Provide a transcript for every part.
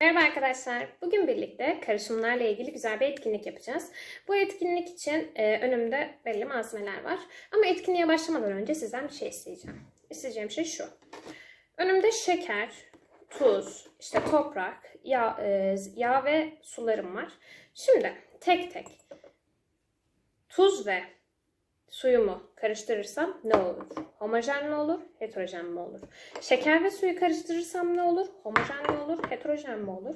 Merhaba arkadaşlar. Bugün birlikte karışımlarla ilgili güzel bir etkinlik yapacağız. Bu etkinlik için e, önümde belli malzemeler var. Ama etkinliğe başlamadan önce sizden bir şey isteyeceğim. İsteyeceğim şey şu. Önümde şeker, tuz, işte toprak, yağ, e, yağ ve sularım var. Şimdi tek tek tuz ve suyumu karıştırırsam ne olur? Homojen mi olur, heterojen mi olur? Şeker ve suyu karıştırırsam ne olur? Homojen mi olur, heterojen mi olur?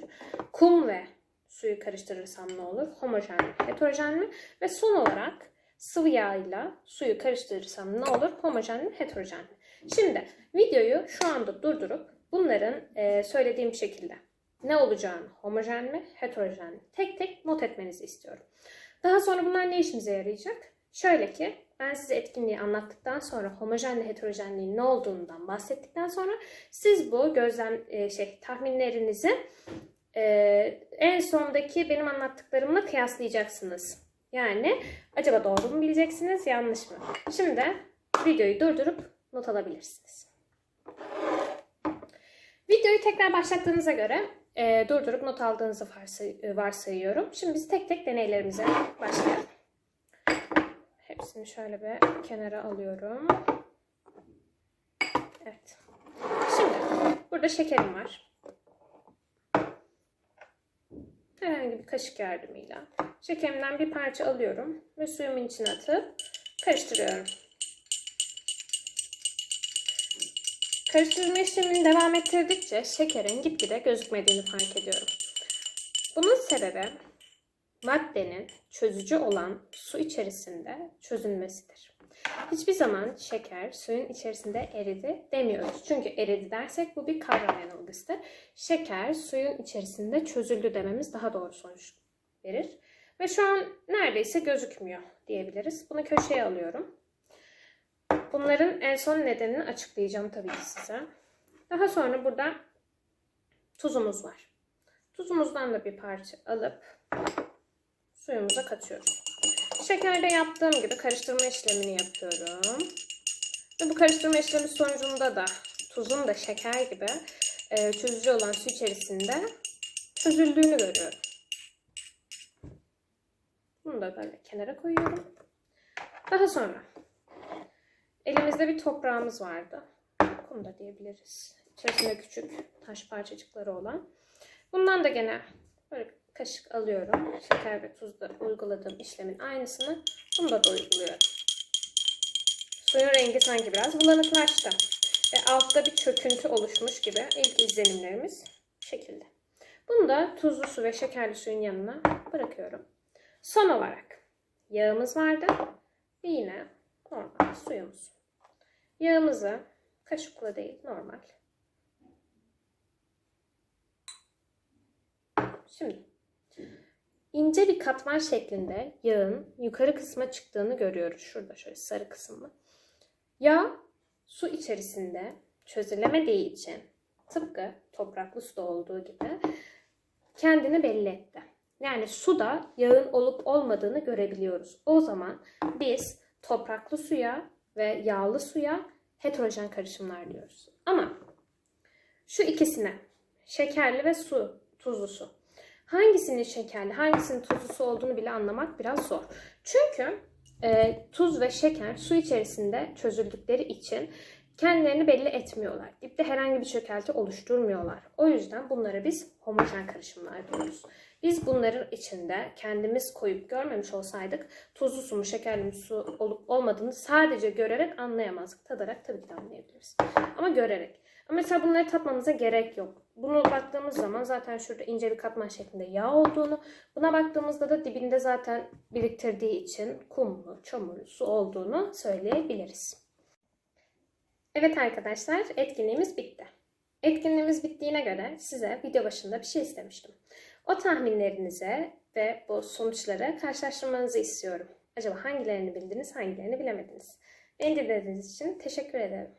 Kum ve suyu karıştırırsam ne olur? Homojen mi, heterojen mi? Ve son olarak sıvı yağ ile suyu karıştırırsam ne olur? Homojen mi, heterojen mi? Şimdi videoyu şu anda durdurup bunların e, söylediğim şekilde ne olacağını, homojen mi, heterojen mi? Tek tek not etmenizi istiyorum. Daha sonra bunlar ne işimize yarayacak? Şöyle ki ben size etkinliği anlattıktan sonra homojenle heterojenliğin ne olduğundan bahsettikten sonra siz bu gözlem e, şey tahminlerinizi e, en sondaki benim anlattıklarımla kıyaslayacaksınız. Yani acaba doğru mu bileceksiniz, yanlış mı? Şimdi videoyu durdurup not alabilirsiniz. Videoyu tekrar başlattığınıza göre e, durdurup not aldığınızı varsay- varsayıyorum. Şimdi biz tek tek deneylerimize başlayalım. Hepsini şöyle bir kenara alıyorum. Evet. Şimdi burada şekerim var. Herhangi bir kaşık yardımıyla şekerimden bir parça alıyorum ve suyumun içine atıp karıştırıyorum. Karıştırma işlemini devam ettirdikçe şekerin gitgide gözükmediğini fark ediyorum. Bunun sebebi maddenin çözücü olan su içerisinde çözülmesidir. Hiçbir zaman şeker suyun içerisinde eridi demiyoruz. Çünkü eridi dersek bu bir kavram yanılgısıdır. Şeker suyun içerisinde çözüldü dememiz daha doğru sonuç verir. Ve şu an neredeyse gözükmüyor diyebiliriz. Bunu köşeye alıyorum. Bunların en son nedenini açıklayacağım tabii ki size. Daha sonra burada tuzumuz var. Tuzumuzdan da bir parça alıp suyumuza katıyoruz. Şekerde yaptığım gibi karıştırma işlemini yapıyorum. Ve bu karıştırma işlemi sonucunda da tuzun da şeker gibi e, çözücü olan su içerisinde çözüldüğünü görüyorum. Bunu da böyle kenara koyuyorum. Daha sonra elimizde bir toprağımız vardı. Kum da diyebiliriz. İçerisinde küçük taş parçacıkları olan. Bundan da gene böyle kaşık alıyorum. Şeker ve tuzda uyguladığım işlemin aynısını bunda da uyguluyorum. Suyun rengi sanki biraz bulanıklaştı. Ve altta bir çöküntü oluşmuş gibi ilk izlenimlerimiz şekilde. Bunu da tuzlu su ve şekerli suyun yanına bırakıyorum. Son olarak yağımız vardı. Ve yine normal suyumuz. Yağımızı kaşıkla değil normal. Şimdi ince bir katman şeklinde yağın yukarı kısma çıktığını görüyoruz. Şurada şöyle sarı kısımlı. Yağ su içerisinde çözülemediği için tıpkı topraklı suda olduğu gibi kendini belli etti. Yani suda yağın olup olmadığını görebiliyoruz. O zaman biz topraklı suya ve yağlı suya heterojen karışımlar diyoruz. Ama şu ikisine şekerli ve su, tuzlu su. Hangisinin şekerli, hangisinin tuzlu su olduğunu bile anlamak biraz zor. Çünkü e, tuz ve şeker su içerisinde çözüldükleri için kendilerini belli etmiyorlar. Dipte herhangi bir çökelti oluşturmuyorlar. O yüzden bunlara biz homojen karışımlar diyoruz. Biz bunların içinde kendimiz koyup görmemiş olsaydık tuzlu su mu şekerli mi su olup olmadığını sadece görerek anlayamazdık. Tadarak tabii ki de anlayabiliriz. Ama görerek. Ama mesela bunları tatmamıza gerek yok. Bunu baktığımız zaman zaten şurada ince bir katman şeklinde yağ olduğunu, buna baktığımızda da dibinde zaten biriktirdiği için kumlu, çamurlu su olduğunu söyleyebiliriz. Evet arkadaşlar etkinliğimiz bitti. Etkinliğimiz bittiğine göre size video başında bir şey istemiştim. O tahminlerinize ve bu sonuçları karşılaştırmanızı istiyorum. Acaba hangilerini bildiniz, hangilerini bilemediniz? Beni dinlediğiniz için teşekkür ederim.